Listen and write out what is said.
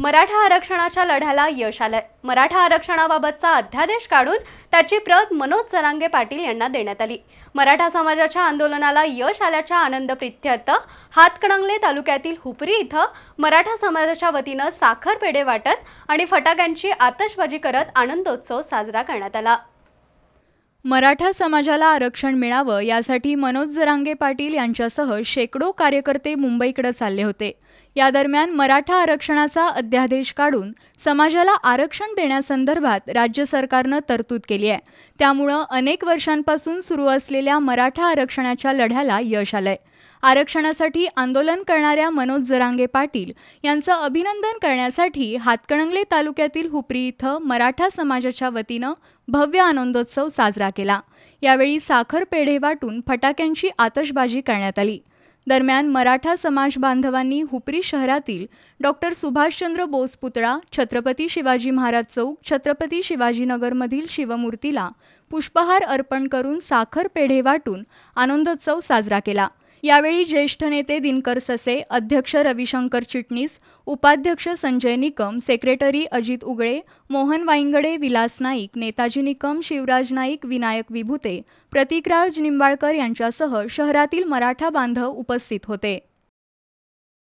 मराठा आरक्षणाच्या लढ्याला यश आलंय. मराठा आरक्षणाबाबतचा अध्यादेश काढून त्याची प्रत मनोज जरांगे पाटील यांना देण्यात आली. मराठा समाजाच्या आंदोलनाला यश आल्याच्या आनंद प्रित्यर्थ हातकणंगले तालुक्यातील हुपरी इथं मराठा समाजाच्या वतीनं साखर पेढे वाटत आणि फटाक्यांची आतषबाजी करत आनंदोत्सव साजरा करण्यात आला. मराठा समाजाला आरक्षण मिळावं यासाठी मनोज जरांगे पाटील यांच्यासह शेकडो कार्यकर्ते मुंबईकडे चालले होते. या दरम्यान मराठा आरक्षणाचा अध्यादेश काढून समाजाला आरक्षण देण्यासंदर्भात राज्य सरकारनं तरतूद केली आहे. त्यामुळं अनेक वर्षांपासून सुरू असलेल्या मराठा आरक्षणाच्या लढ्याला यश आलंय. आरक्षणासाठी आंदोलन करणाऱ्या मनोज जरांगे पाटील यांचं अभिनंदन करण्यासाठी हातकणंगले तालुक्यातील हुपरी इथं मराठा समाजाच्या वतीनं भव्य आनंदोत्सव साजरा केला. यावेळी साखर पेढे वाटून फटाक्यांची आतषबाजी करण्यात आली. दरम्यान मराठा समाज बांधवांनी हुपरी शहरातील डॉक्टर सुभाषचंद्र बोस पुतळा छत्रपती शिवाजी महाराज चौक छत्रपती शिवाजीनगरमधील शिवमूर्तीला पुष्पहार अर्पण करून साखर पेढे वाटून आनंदोत्सव साजरा केला. यावेळी ज्येष्ठ नेते दिनकर ससे अध्यक्ष रविशंकर चिटणीस उपाध्यक्ष संजय निकम सेक्रेटरी अजित उगळे मोहन वाईंगडे विलास नाईक नेताजी निकम शिवराज नाईक विनायक विभूते प्रतिकराज निंबाळकर यांच्यासह शहरातील मराठा बांधव उपस्थित होते.